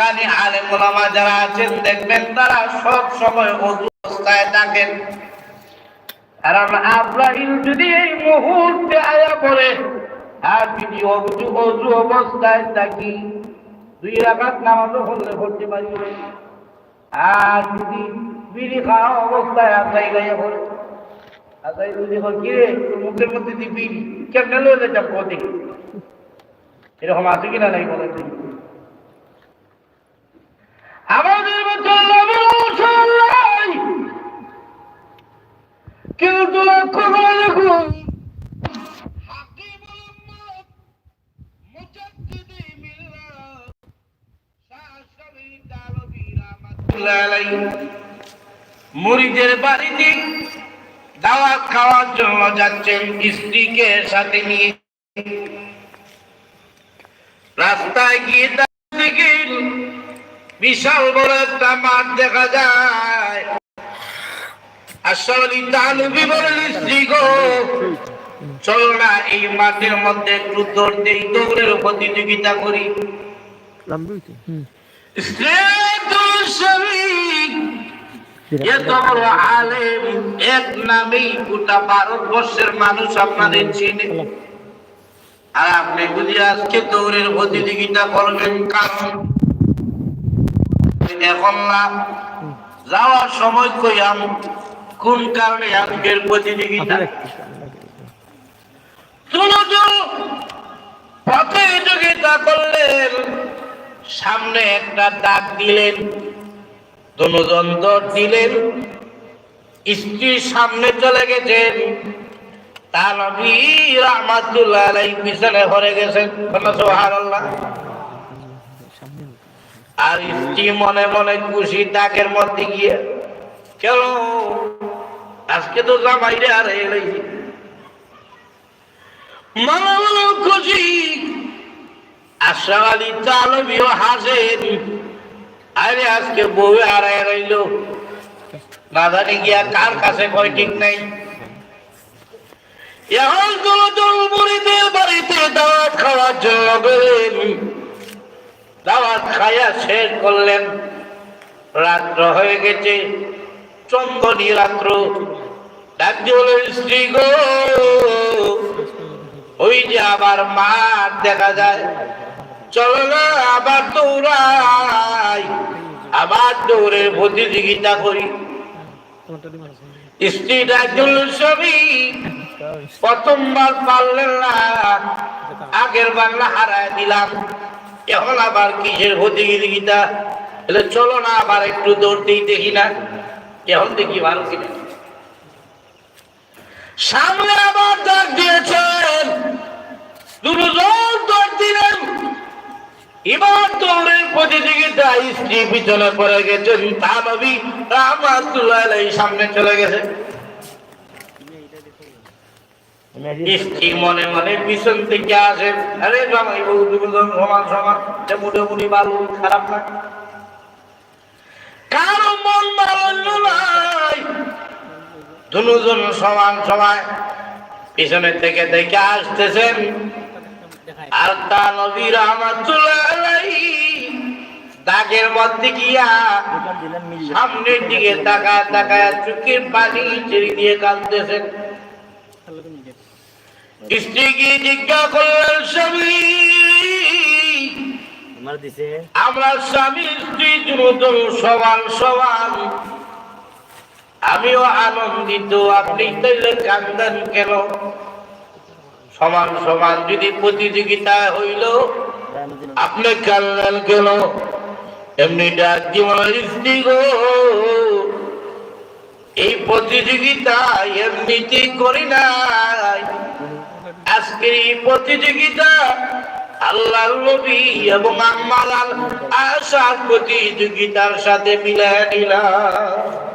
হাক্কানি আলেম ওলামা যারা আছেন, দেখবেন তারা সব সময় অবস্থায় থাকেন। কারণ আব্রাহিম যদি এই মুহূর্তে আয়া পড়ে, আর যদি অজু অজু অবস্থায় থাকি, দুই রাকাত নামাজও হলে পড়তে পারি। আর যদি বিড়ি খাওয়া অবস্থায় আসাই গায়ে পড়ে আসাই যদি কি রে, তোর মুখের মধ্যে দিয়ে বিড়ি কেমনে লয়ে যেতাম কদি এরকম আছে কিনা নাই বলে? আমাদের কিন্তু লক্ষ্য মুড়িদের বাড়িতে দাওয়াত খাওয়ার জন্য যাচ্ছেন স্ত্রীকে সাথে নিয়ে। রাস্তায় গিয়ে দেখেন বিশাল বড় একটা মাঠ দেখা যায়। আসলে তালুবি বলেন স্ত্রী গো না, এই মাঠের মধ্যে একটু দৌড় দৌড়ের প্রতিযোগিতা করি। আলেম, এক নামেই গোটা ভারতবর্ষের মানুষ আপনাদের চিনে। আর আপনি বুঝি আজকে দৌড়ের প্রতিযোগিতা করবেন, কারণ এখন না যাওয়ার সময় কইয়াম কোন কারণে আজকের প্রতিযোগিতা প্রতিযোগিতা করলেন, সামনে একটা ডাক দিলেন, দুজন দর দিলেন স্ত্রীর সামনে চলে গেছেন, তার রহমাতুল্লাহ পিছনে ভরে গেছেন। সুবহানাল্লাহ। আর স্ত্রী মনে মনে খুশি ডাকের মধ্যে গিয়ে কেন আজকে তো জামাইরে আর মনে মনে খুশি আশরাফ আলী তালবিও হাসেন আরে আজকে বউ আর রইল। না জানি গিয়া কার কাছে কয়, ঠিক নাই। এখন কোন মুড়িদের বাড়িতে দাওয়াত খাওয়ার জন্য দাওয়াত খাইয়া শেষ করলেন। রাত্র হয়ে গেছে, চন্দনী রাত্র। ডাক দিয়ে স্ত্রী গো, ওই যে আবার মাঠ দেখা যায়। চলো না আবার দৌড়াই। আবার দৌড়ের প্রতিযোগিতা করি। স্ত্রী একজন ছবি প্রথমবার পারলেন না। আগের বার হারায় দিলাম। এখন আবার কিসের প্রতিযোগিতা? এলে চলো না আবার একটু দৌড়তেই দেখি না। এখন দেখি ভালো কিনা। সামনে আবার ডাক দিয়েছেন। দুজন দৌড় দিলেন। এবার দৌড়ের প্রতিযোগিতা স্ত্রী পিছনে পড়ে গেছেন। তা রাহমাতুল্লাহ আলাইহি সামনে চলে গেছে। স্ত্রী মনে মনে পিছন থেকে আসে। আরে জামাই বউ দুজন সমান সমান। এটা মোটামুটি ভালো খারাপ না? কারও মন ভালো নাই। দুজন সমান পিছনের থেকে দেখে আসতেছেন। আর তা নবী রহমাতুল্লাহ। আলাইহি দাগের মধ্যে গিয়া সামনের দিকে তাকায় তাকায় চোখের পানি ছেড়ে দিয়ে কাঁদতেছেন। স্ত্রীকে জিজ্ঞা করলেন স্বামী আমরা স্বামী স্ত্রী দুজন সমান সমান আমিও আনন্দিত আপনি তাইলে কান্দান কেন? সমান সমান যদি প্রতিযোগিতা হইল আপনি কান্দান কেন? এমনি ডাক জীবনের স্ত্রী গো এই প্রতিযোগিতা এমনিতেই করি নাই। আজকের এই প্রতিযোগিতা আল্লাহ নবী এবং আমার আশার প্রতিযোগিতার সাথে মিলাই নিলাম।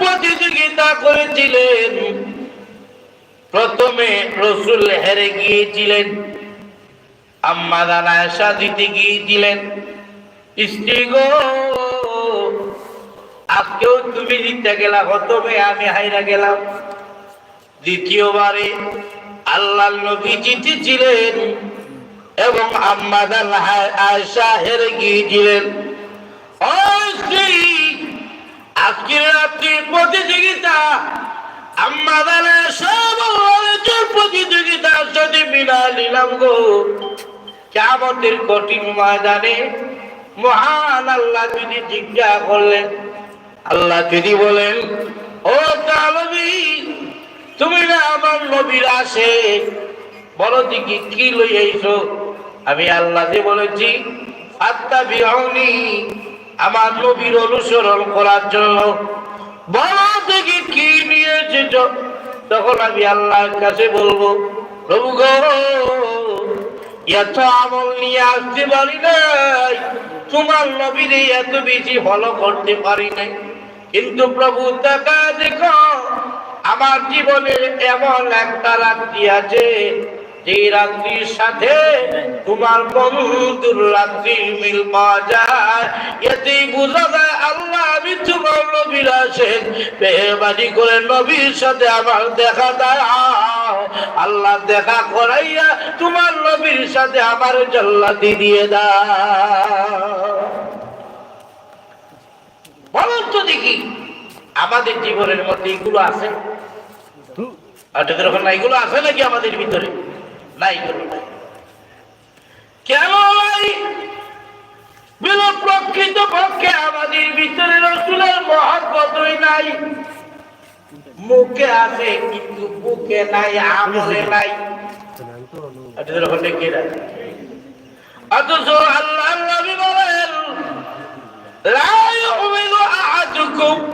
প্রতিযোগিতা করেছিলেন। প্রথমে রসুল হেরে গিয়েছিলেন। আম্মা আয়সা দিতে গিয়েছিলেন। স্ত্রী গো আজকেও তুমি জিততে গেলা, প্রথমে আমি হাইরা গেলাম। দ্বিতীয়বারে আল্লাহ নবী জিতেছিলেন এবং আম্মাদান আয়সা হেরে গিয়েছিলেন। আজকের রাত্রি প্রতিযোগিতা, আম্মাদান আয়সা বললেন প্রতিযোগিতার সাথে মিলা নিলাম গো। কেমতের কঠিন ময়দানে মহান আল্লাহ যদি জিজ্ঞাসা করলেন আল্লাহ যদি বলেন, ও তালবি তুমি না আমার নবীর আসে। বলো দিকে কি লই আইছো? আমি আল্লাহ যে বলেছি আত্মা বিহনি আমার নবীর অনুসরণ করার জন্য। বলো দেখি কি নিয়ে এসেছ? তখন আমি আল্লাহর কাছে বলব, প্রভু গো, এত আমল নিয়ে আসতে পারি নাই। তোমার নবীরে এত বেশি ফলো করতে পারি নাই। কিন্তু প্রভু দেখা দেখো, আমার জীবনে এমন একটা রাত্রি আছে যে রাত্রির সাথে তোমার বন্ধুর রাত্রির মিল পাওয়া যায়। এতেই বোঝা যায় আল্লাহ আমি তোমার নবীর আসেন। করে নবীর সাথে আমার দেখা দেয়। আল্লাহ দেখা করাইয়া তোমার নবীর সাথে আমার জল্লাদি দিয়ে দাও বলুন তো দেখি, আমাদের জীবনের মধ্যে এগুলো আছে? না এগুলো আছে নাকি আমাদের ভিতরে? না এগুলো নাই। কেন প্রকৃত পক্ষে আমাদের ভিতরে রসুলের মহব্বতই নাই। মুখে আছে, কিন্তু বুকে নাই, আমলে নাই। অথচ আল্লাহ বলেন لا يؤمن أحدكم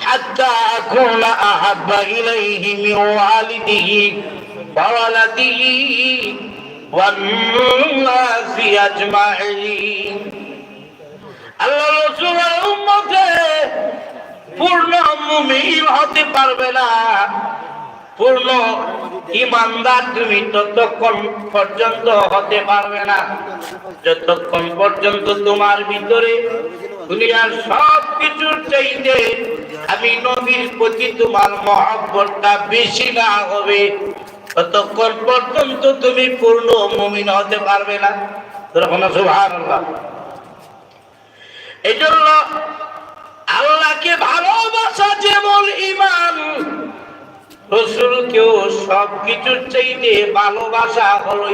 حتى أكون أحب إليه من والده وولده والناس أجمعين আল্লাহ রসুলের উম্মতে পূর্ণ মুমিন হতে পারবে না পূর্ণ ইমানদার তুমি ততক্ষণ পর্যন্ত হতে পারবে না, যতক্ষণ পর্যন্ত তোমার ভিতরে দুনিয়ার সব কিছুর চাইতে আমি নবীর প্রতি তোমার মহব্বতটা বেশি না হবে, ততক্ষণ পর্যন্ত তুমি পূর্ণ মুমিন হতে পারবে না। তখন সুবহানাল্লাহ। এই জন্য আল্লাহকে ভালোবাসা যেমন ইমান চাইতে ভালোবাসা হলো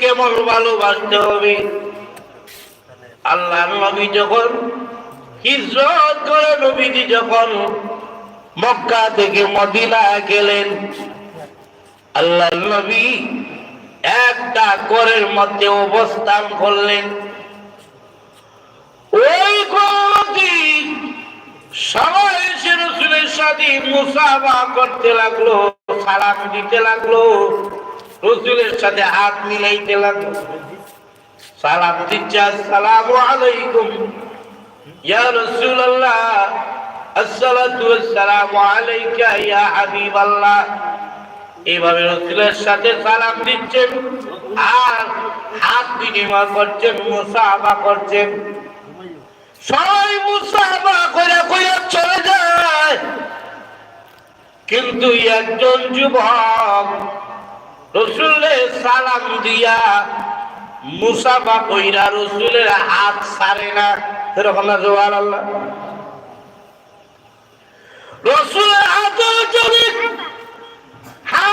কেমন ভালোবাসতে হবে? আল্লাহ নবী যখন হিজরত করে নবীজি যখন মক্কা থেকে মদিনা গেলেন আল্লাহ নবী একটা করের মধ্যে অবস্থান করলেন ওই করটি সবাই এসে রসুলের সাথে মুসাফা করতে লাগল, সালাম দিতে লাগল, রসুলের সাথে হাত মিলাইতে লাগল। সালাম দিচ্ছে, আসসালামু আলাইকুম। ইয়া রাসূলুল্লাহ, আসসালাতু ওয়াসসালামু আলাইকা ইয়া হাবিবাল্লাহ। এইভাবে রসুলের সাথে সালাম দিচ্ছেন, আর হাত বিনিময় করছেন, মুসাফা করছেন। সবাই মুসাফা করে করে চলে যায়। কিন্তু একজন যুবক রসুলের সালাম দিয়া মুসাফা কইরা রসুলের হাত সারে না। এরকম না জোয়ার আল্লাহ রসুলের হাত যদি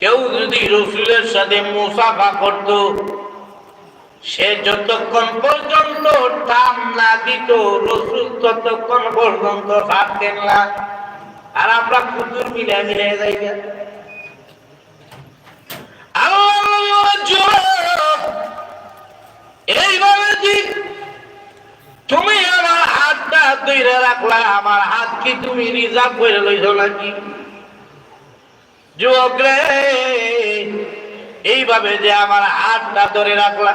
কেউ যদি রসুলের সাথে মুসাফা করত, সে যতক্ষণ পর্যন্ত টান না দিত, রসুল ততক্ষণ পর্যন্ত থাকতেন না। আর আমরা কুতুর মিলে মিলে যাই তুমি আমার হাতটা ধরে রাখলা, আমার হাত কি তুমি রিজার্ভ করে লইছ নাকি? যুবক রে এইভাবে যে আমার হাতটা ধরে রাখলা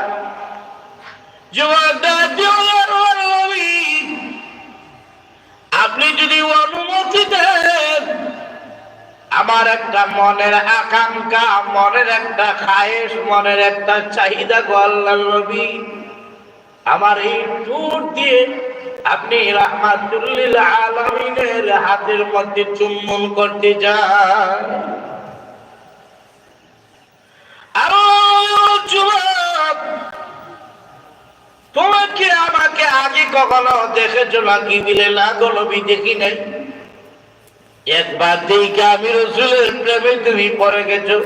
আপনি যদি অনুমতি দেন, আমার একটা মনের আকাঙ্ক্ষা, মনের একটা খায়েশ, মনের একটা চাহিদা গল্লার রবি আমার এই টুর দিয়ে আপনি রাহমাতুল্লিল আলমিনের হাতের মধ্যে চুম্বন করতে যান তোমাকে আমাকে আগে কখনো দেখেছ নাকি দিলে লাগলবি দেখি নাই? একবার দেখে আমি রসুলের প্রেমে তুমি পরে গেছো।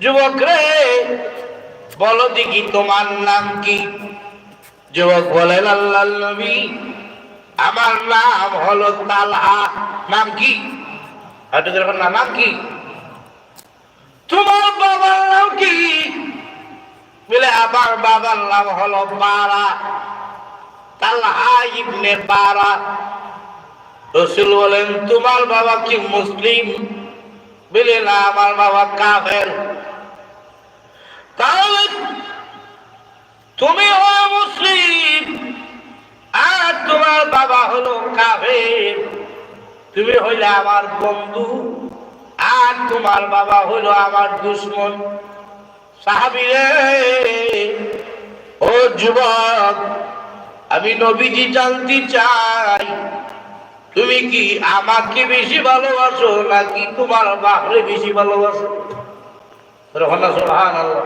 যুবক রে, বলো দেখি তোমার নাম কি? যুবক বলেন, আল্লাহ নবী, আমার নাম হলো তালহা। নাম কি? নাম কি? তোমার বাবার নাম কি? বলে আমার বাবার নাম হলো বারা। তালহা ইবনে বারা। রসুল বলেন, তোমার বাবা কি মুসলিম? বলে, না, আমার বাবা কাফের। তাহলে তুমি হলো মুসলিম, আর তোমার বাবা হলো কাফের। তুমি হইলে আমার বন্ধু, আর তোমার বাবা হইল আমার দুশ্মন। সাহাবিরে, ও যুবক, আমি নবীজি জানতে চাই, তুমি কি আমাকে বেশি ভালোবাসো নাকি তোমার বাপরে বেশি ভালোবাসো? রহনা সুবহান আল্লাহ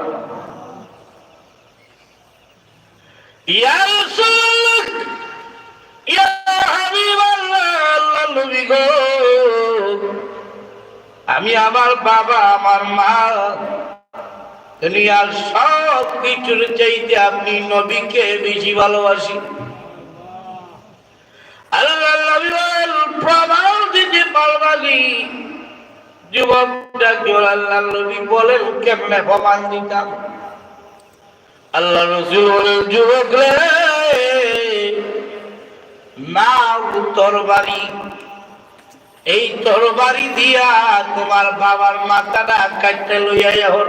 আমি আমার বাবা, আমার মা দুনিয়ার সব কিছুর চাইতে আপনি নবীকে বেশি ভালোবাসি। বলেন, দিতাম? আল্লাহ তরবারি। এই তরবারি দিয়া তোমার বাবার মাথাটা কাটতে লইয়া হর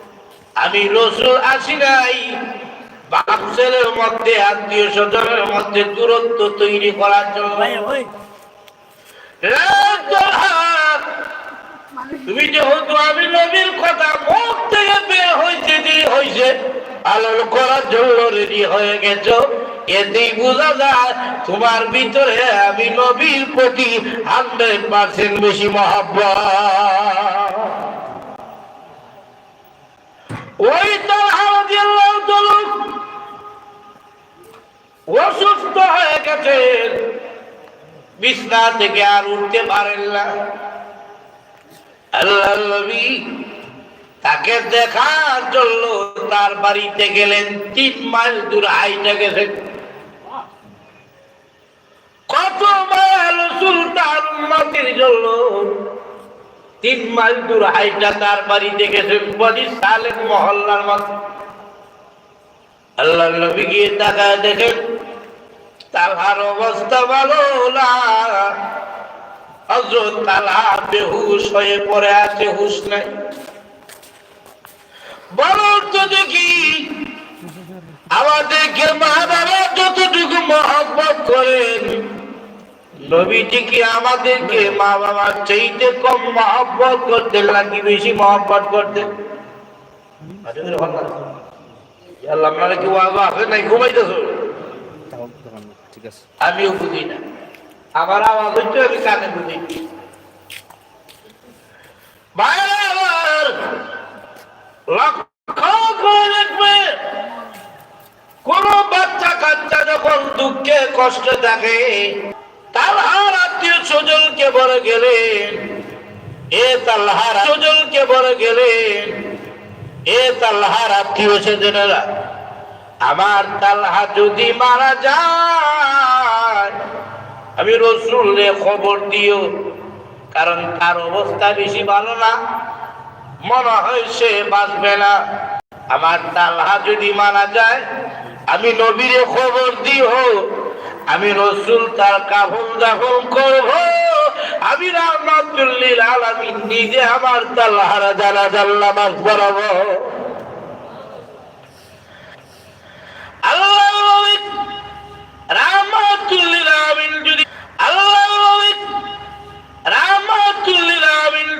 আমি রসুল আসি নাই। বাপ ছেলের মধ্যে আত্মীয় স্বজনের মধ্যে দূরত্ব তৈরি করার জন্য। তুমি যেহেতু আমি নবীর কথা মুখ থেকে বের হইতে হয়েছে আলোর করার জন্য রেডি হয়ে গেছো। এতেই বোঝা যায় তোমার ভিতরে আমি নবীর প্রতি হান্ড্রেড পার্সেন্ট বেশি মহাব্বত। ওই অসুস্থ হয়ে গেছে। বিছনা থেকে আর উঠতে পারেন না। আল্লাহ তাকে দেখার জন্য তার বাড়িতে গেলেন, তিন মাইল দূর হাইটা গেছে কত মাইল সুলতান উন্নতির জন্য তিন মাইল দূর হাইটা তার বাড়িতে গেছে বলি সালেক মহল্লার মতো। আল্লাহ নবী গিয়ে তাকায় দেখেন তার অবস্থা ভালো না। হজরত তালা বেহুশ হয়ে পড়ে আছে, হুশ নাই। বলো তো দেখি, আমাদেরকে মা নবীজি কি আমাদেরকে মা বাবার চাইতে কম মহব্বত করতে নাকি বেশি মহব্বত করতে। আচ্ছা, আছে ঘুমাইতেছ? ঠিক আছে। আমিও কোন বাচ্চা কাচ্চা যখন দুঃখে কষ্ট থাকে তালহার আত্মীয় স্বজনকে বলে গেলেন এ তালহার স্বজনকে বলে গেলেন এ তালহার আত্মীয় স্বজনেরা, আমার তালহা যদি মারা যায়, আমি রসুলে খবর দিও, কারণ তার অবস্থা বেশি ভালো না, মনে হয় সে বাঁচবে না। আমার তালহা যদি মারা যায়, আমি নবীরে খবর দিও আমি রসুল তার কাফন দাফন করব। আমি রাহমাতুল্লিল আলামিন নিজে আমার তালহারা জানা জাল্লা মাস আল্লাহ রাহমাতুল্লিল আলামিন যদি আল্লাহ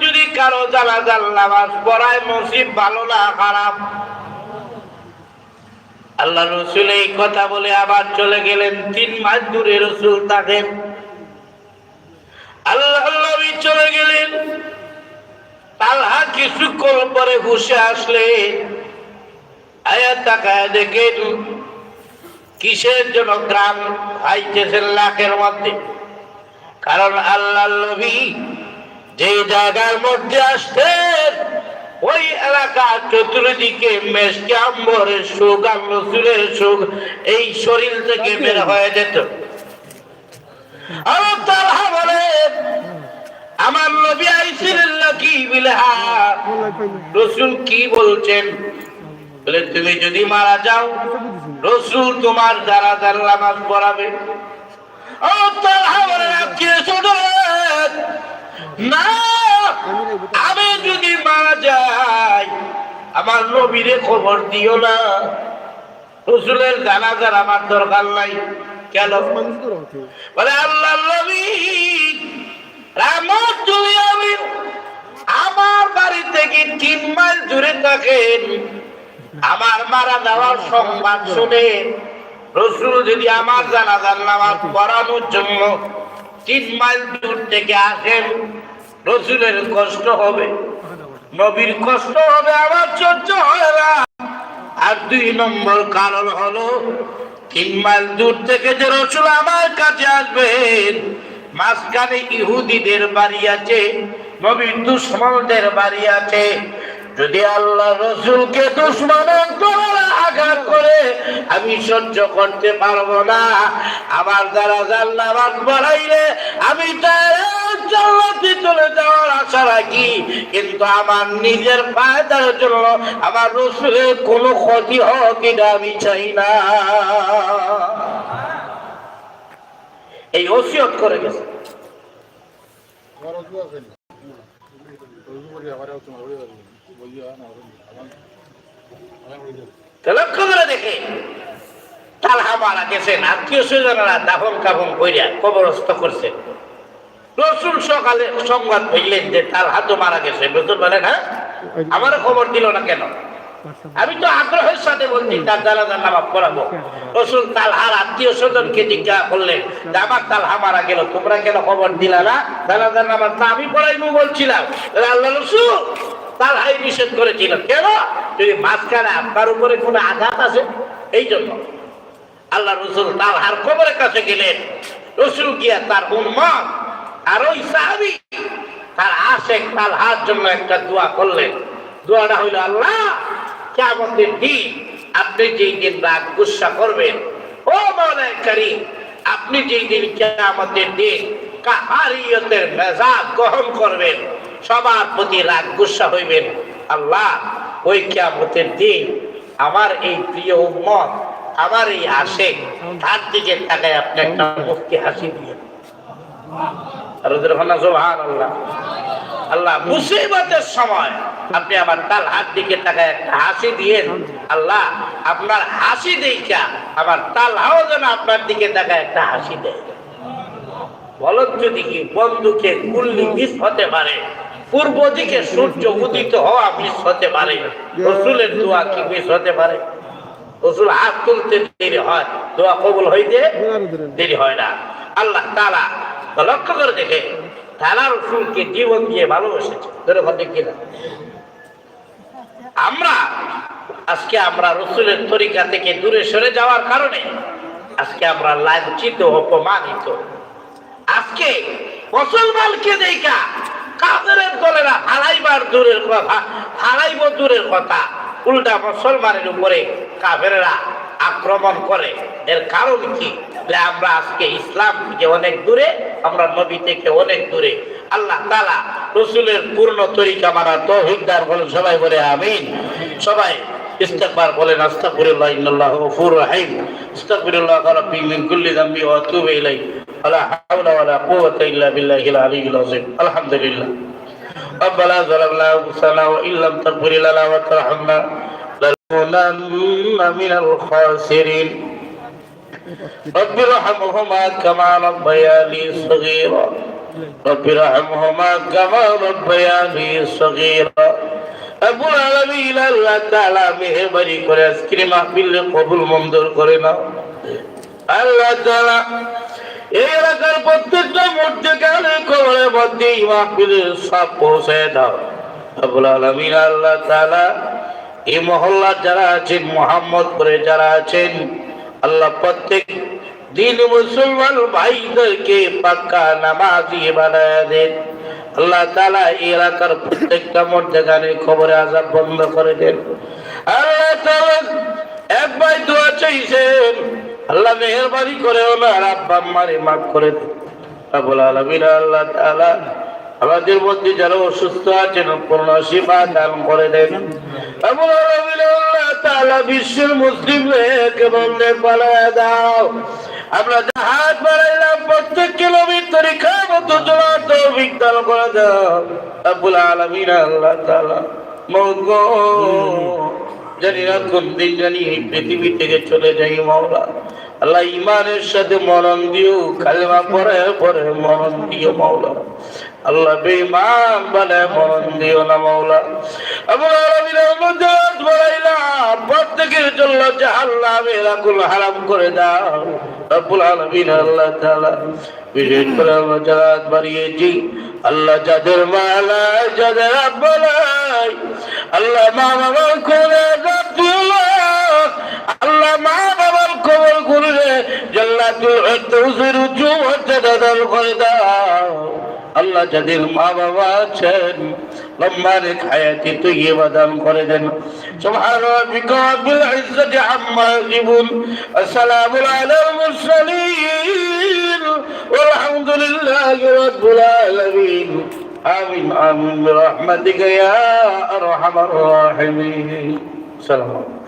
যদি কারও জানাজার নামাজ পড়ায় নসিব ভালো না, খারাপ। আল্লাহ রসুল এই কথা বলে আবার চলে গেলেন। তিন মাস দূরে রসুল থাকেন। আল্লাহ নবী চলে গেলেন। তালহা কিছুক্ষণ পরে বসে আসলে। আয়া তাকায় দেখেন, কিসের জন্য গ্রাম হাইতেছেন লাখের মধ্যে? কারণ আল্লাহ নবী যে জায়গার মধ্যে আসতেন ওই এলাকার চতুর্দিকে আম্বরের সুখ আর রসুলের সুখ, এই শরীর থেকে বের হয়ে যেত। আমার কি বলছেন? বলে, তুমি যদি মারা যাও তোমার দ্বারা পড়াবে না, আমি যদি মারা যাই, আমার নবীরে খবর দিও না। রসুলের জানাজার আমার দরকার নাই। কেন? বলে, আল্লাহ নবী রাহমাতুল আলামিন আমার বাড়ি থেকে তিন মাইল দূরে থাকেন। আমার মারা যাওয়ার সংবাদ শুনে রসুল যদি আমার জানাজার নামাজ পড়ানোর জন্য তিন মাইল দূর থেকে আসেন রসুলের কষ্ট হবে, নবীর কষ্ট হবে, আমার চর্চা হয় না। আর দুই নম্বর কারণ হলো, তিন মাইল দূর থেকে যে রসুল আমার কাছে আসবেন, মাঝখানে ইহুদিদের বাড়ি আছে, নবীর দুশ্মনদের বাড়ি আছে যদি আল্লাহ রসুলকে দুশ্মন অন্তরে আঘাত করে, আমি সহ্য করতে পারব না। আমার দ্বারা জান্নাত বাড়াইলে আমি তার চলে যাওয়ার আশা রাখি। কিন্তু আমার নিজের ফায়দার জন্য আমার রসুলের কোনো ক্ষতি হোক এটা আমি চাই না। এই ওসিয়ত করে গেছে। হ্যাঁ আমার খবর দিল না কেন? আমি তো আগ্রহের সাথে বলছি, তার জানাজার নামাজ পড়াবো। রসুল তালহার আত্মীয় স্বজনকে জিজ্ঞাসা করলেন আমার তালহা মারা গেল, তোমরা কেন খবর দিলা না? জানাজার নামাজ না আমি পড়াইবো বলছিলাম। আল্লাহ রসুল তালহাই নিষেধ করেছিল। কেন? যদি মাঝখানে আপনার উপরে কোনো আঘাত আছে এই জন্য। আল্লাহ রসুল তালহার খবরের কাছে গেলেন। রসুল গিয়া তার উন্মত আর ওই সাহাবি তার আশেক তালহার জন্য একটা দোয়া করলেন। দোয়াটা হইল, আল্লাহ কেমতের দিন আপনি যেই দিন রাগ গুসা করবেন, ও করিম, আপনি যেই দিন কেমতের দিন কাহারিয়তের মেজাজ গ্রহণ করবেন সবার প্রতি রাগ গুসা হইবেন। আল্লাহ, ওই কেমতের দিন আমার এই প্রিয় উম্মত, আমার এই আশেক, তার দিকে তাকায় আপনি একটা মুক্তি হাসি দিয়ে আল্লাহ আল্লাহ, মুসিবতের সময় আপনি আমার তাল হাত দিকে তাকায় একটা হাসি দিয়েন। আল্লাহ, আপনার হাসি দেখা আমার তাল হাও যেন আপনার দিকে তাকায় একটা হাসি দেয়। বলত যদি কি বন্ধুকে গুল্লি মিস হতে পারে। পূর্ব দিকে সূর্য উদিত হওয়া মিস হতে পারে। রসুলের দোয়া কি মিস হতে পারে? রসুল হাত তুলতে দেরি হয়, দোয়া কবুল হইতে দেরি হয় না। আল্লাহ তালা লক্ষ্য করে দেখে তারা রসুলকে জীবন দিয়ে ভালোবেসেছে। ধরে কথা কিনা আমরা, আজকে আমরা রসুলের তরিকা থেকে দূরে সরে যাওয়ার কারণে, আজকে আমরা লাঞ্ছিত, অপমানিত। আজকে মুসলমানকে দেখা কাফেরের দলেরা হারাইবার দূরের কথা হারাইব দূরের কথা, উল্টা মুসলমানের উপরে কাফেরেরা আক্রমণ করে। এর কারণ কি? আমরা আজকে ইসলাম থেকে অনেক দূরে, আমরা নবী থেকে অনেক দূরে। আল্লাহ তালা রসুলের পূর্ণ তরিকা মারা তৌহিকদার বলেন সবাই বলে আমিন। সবাই ইস্তেগফার বলেন, আস্তাগফিরুল্লাহ, ইন্নাল্লাহু গফুরুর রাহিম। আস্তাগফিরুল্লাহ রাব্বি মিন কুল্লি যামবি ওয়া আতুবু ইলাইহি। ওয়ালা হাওলা ওয়ালা কুওয়াতা ইল্লা বিল্লাহিল আলিয়্যিল আযীম আলহামদুলিল্লাহ ربنا ظلمنا انفسنا وان لم تغفر لنا وترحمنا لنكونن من الخاسرين رب ارحمهما كما ربياني صغيرا رب ارحمهما كما ربياني صغيرا আবুল আলমিন আল্লাহ তাআলা মেহেরবানি করে আজকের মাহফিল কবুল মঞ্জুর করে নাও আল্লাহ তাআলা এই এলাকার প্রত্যেকটা খবরের মধ্যে এই মাহফিলের সব পৌঁছে দাও। আবুল আল্লাহ তাআলা এই মহল্লার যারা আছেন, মোহাম্মদপুরে যারা আছেন, আল্লাহ প্রত্যেক দিন মুসলমান ভাইদেরকে পাক্কা নামাজি বানায় দেন। আল্লাহ তালা এলাকার প্রত্যেকটা মর্যাদানে খবরে আজাব বন্ধ করে দেন। আল্লাহ তাআলা এক ভাই দোয়া চাইছেন আল্লাহ মেহরবানি করে ওনার আব্বা আম্মারে মাফ করে দেন আবুল আলমিন আল্লাহ তাআলা আমাদের মধ্যে যারা অসুস্থ আছেন পূর্ণ শিফা দান করে দেন। আবুল আলমিন আল্লাহ তাআলা বিশ্বের মুসলিমকে বললে পালায় দাও। আমরা জাহাজ বাড়াইলাম প্রত্যেক কিলোমিটার মতো চলার তৌফিক দান করে দাও। আব্বুল আলামিন আল্লাহ তাআলা মৌগো জানি না কোন দিন জানি এই পৃথিবী থেকে চলে যাই মাওলা। আল্লাহ ইমানের সাথে মরণ দিও, কালেমা পরে পরে মরণ দিও মাওলা। আল্লাহ বেঈমান বানায় মরণ দিও না মাওলা। আবুল আলামিন মজাজ বাড়াইলাম প্রত্যেকের জন্য জাহান্নাম এরাকুল হারাম করে দাও। রব্বুল আলামিন আল্লাহ তাআলা, বিশেষ করে আমরা হাত বাড়িয়েছি, আল্লাহ যাদের মালা, যাদের আব্বালাই আল্লাহ মা করে উঁচু মর্যাদা দান করে দাও আল্লাহ যাদের মা বাবা আছেন লম্বারে খায়াতি তুই দান করে দেন সুবহান রাব্বিকা রাব্বিল ইজ্জাতি আম্মা ইয়াসিফুন আসসালামু আলাল মুরসালিন والحمد لله رب العالمين آمين آمين برحمتك يا أرحم الراحمين سلام عليكم